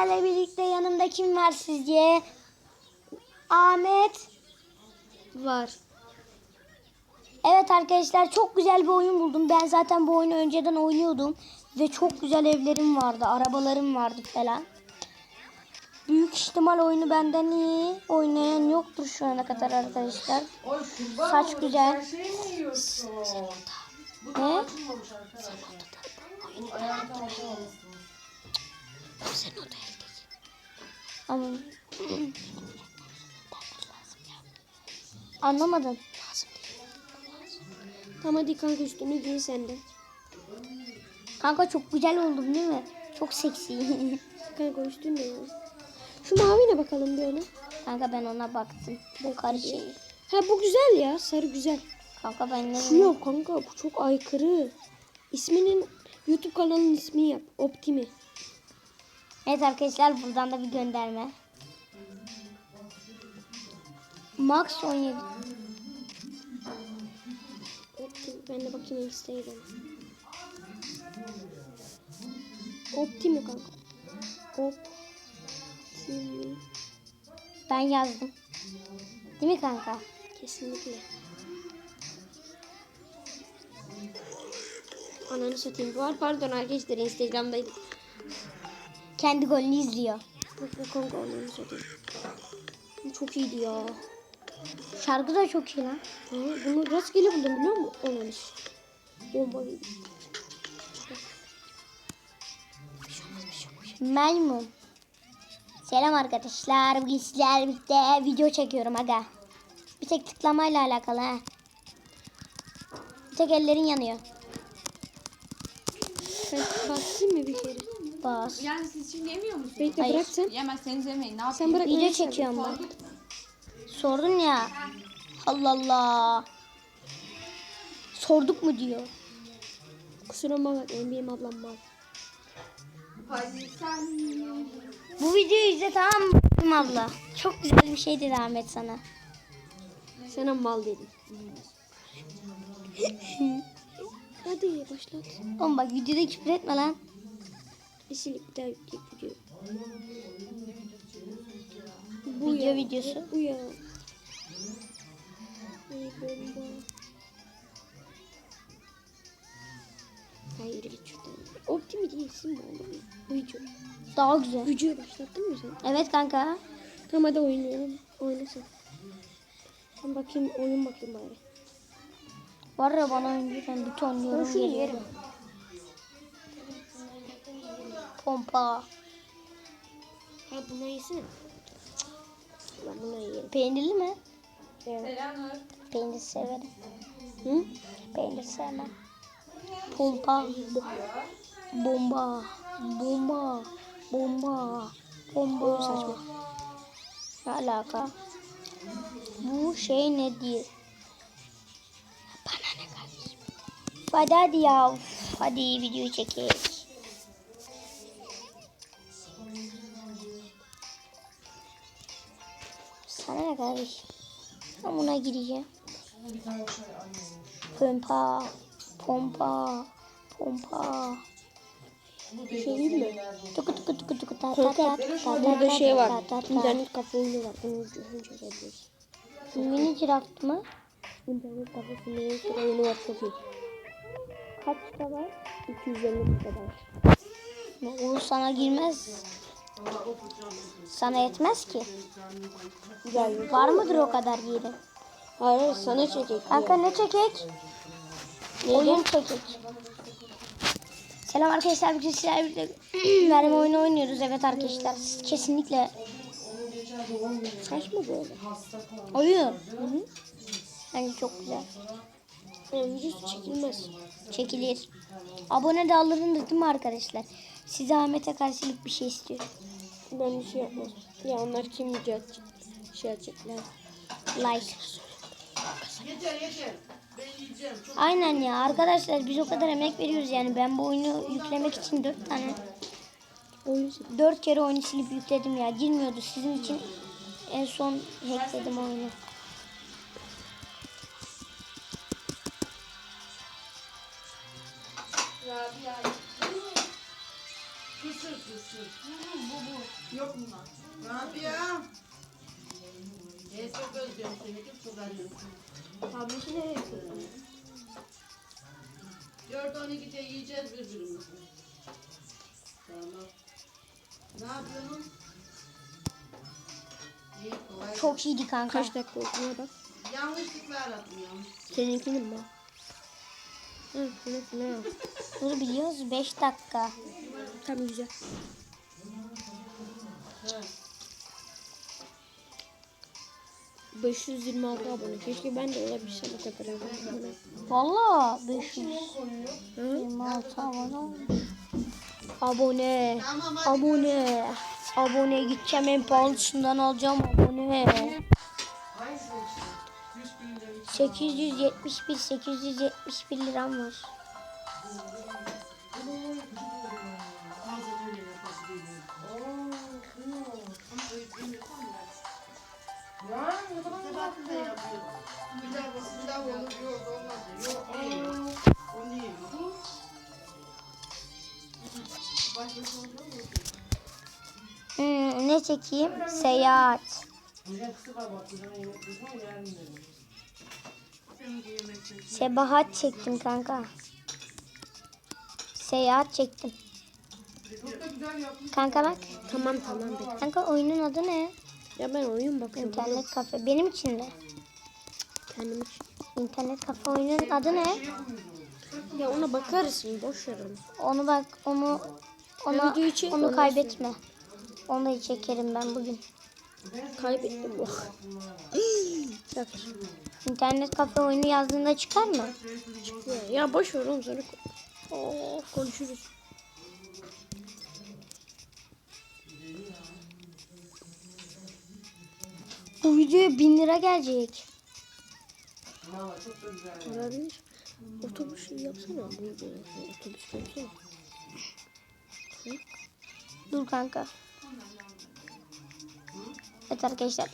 sizlerle birlikte yanımda kim var sizce? Ahmet. Var. Evet arkadaşlar çok güzel bir oyun buldum. Ben zaten bu oyunu önceden oynuyordum. Ve çok güzel evlerim vardı. Arabalarım vardı falan. Büyük ihtimal oyunu benden iyi oynayan yoktur şu ana kadar arkadaşlar. Oy Saç olurum, güzel. Sen şey Ne? da Sen o da Ama... Anlamadım. Tamam hadi kanka üstünü giy sen de. Kanka çok güzel oldum değil mi? Çok seksi. Kanka üstünü de giy. Şu mavine bakalım böyle. Kanka ben ona baktım. Bu karı şey. Ha bu güzel ya. Sarı güzel. Kanka ben ne Şu yok kanka bu çok aykırı. İsminin YouTube kanalının ismini yap. Optimi. Evet arkadaşlar buradan da bir gönderme. Max 17. Optimi. Ben de bakayım Instagram. Optimi kanka. Optimi. Ben yazdım. Değil mi kanka? Kesinlikle. Ananı satayım. Var pardon arkadaşlar Instagram'daydım. Kendi golünü izliyor. Çok iyiydi ya. Şarkı da çok iyi lan. Ha, bunu rastgele buldum biliyor musun? Satayım. Bomba gibi. Maymun. Selam arkadaşlar. Bugün sizlerle birlikte video çekiyorum aga. Bir tek tıklamayla alakalı ha. Bir tek ellerin yanıyor. Sen mı bir kere? Bas. Yani siz şimdi yemiyor musunuz? Bekle Hayır. bırak sen. Yemezseniz yemeyin. Ne yapayım? Sen bırak. Video çekiyorum ben. Sordun ya. Allah Allah. Sorduk mu diyor. Kusura bakma benim ablam sen Bu videoyu izle tamam mı abla? Çok güzel bir şey dedi Ahmet sana. Sana mal dedim. Hadi başlat. Oğlum bak videoda küfür etme lan. Daha yükleyip video. Video videosu. Bu ya. Ey bomba. Hayır git şuradan. Optimi değilsin mi oğlum? Video. Daha güzel. Videoyu başlattın mı sen? Evet kanka. Tamam hadi oynayalım. Oynasın. Ben bakayım oyun bakayım bari. Var ya bana önce ben bir ton yorum yerim. Pompa. Ha buna yesene. Ben buna yerim. Peynirli mi? Evet. Selamlar. Peynir severim. Hı? Peynir sevmem. Pompa. Bomba. Bomba. Bomba. Bomba. Oğlum saçma. Ne alaka? Bu şey ne diye? Bana ne kardeşim? Hadi hadi ya. Hadi videoyu çekelim. Sana ne kardeşim? Ben buna gireceğim. Pompa. Pompa. Pompa. Şey değil mi? Tıkı tıkı tıkı tıkı ta ta ta ta burada şey var. İnternet kafe oyunu var. Bunu ucuzunu çekebiliriz. Mini craft mı? İnternet kafe filminin sıra oyunu var çok iyi. Kaçta var? 250 kadar. O sana girmez. Sana yetmez ki. Güzel. Var mıdır o kadar yeri? Hayır sana çekek. Kanka ne çekek? Oyun çekek. Selam arkadaşlar. Bugün sizlerle birlikte verme oyunu oynuyoruz. Evet arkadaşlar. Siz kesinlikle Saçma böyle. oyun. Bence çok güzel. Yani yüz çekilmez. Çekilir. Abone de alırım değil mi arkadaşlar? Size Ahmet'e karşılık bir şey istiyorum. Ben bir şey yapmaz. Ya onlar kim yüce şey yapacaklar. Like. Aynen ya arkadaşlar biz o kadar emek veriyoruz yani ben bu oyunu yüklemek için dört tane Oyun dört kere oyunu silip yükledim ya girmiyordu sizin için en son hackledim oyunu. Rabia. Bu bu. Yok bunlar. Ne yapıyorsun? E çok özlüyorum seni kız çok arıyorsun. Tableti nereye koydun? 4-12'de yiyeceğiz birbirimizi. Tamam. Ne yapıyorsun? İyi kolay. Çok iyiydi kanka. Kaç dakika bak. Yanlışlıkla aradım yanlış. Seninkini mi? Hı, ne, ne? Dur biliyoruz 5 dakika. Tamam güzel. Evet. 526 abone. Keşke ben de olabilsem o kadar abone. Valla 500. Hı? 26 abone. Abone. Abone. Abone gideceğim en pahalısından alacağım abone. 871 871 liram var. Hmm, ne çekeyim? Seyahat. Sebahat çektim kanka. Seyahat çektim. Kanka bak. Tamam tamam bekle. Kanka oyunun adı ne? Ya ben oyun bakıyorum. İnternet kafe. Benim için de. Kendim için. İnternet kafe oyunun adı ne? Ya ona bakarız şimdi boş ver onu. Onu bak onu ona, çek, onu kaybetme. Onu da çekerim ben bugün. Kaybettim bu. Bak İnternet kafe oyunu yazdığında çıkar mı? ya, ya boş ver onu sonra ko- konuşuruz. Bu videoya 1000 lira gelecek. Olabilir. Otobüs yapsana. Otobüs yapsana. Dur kanka. Evet arkadaşlar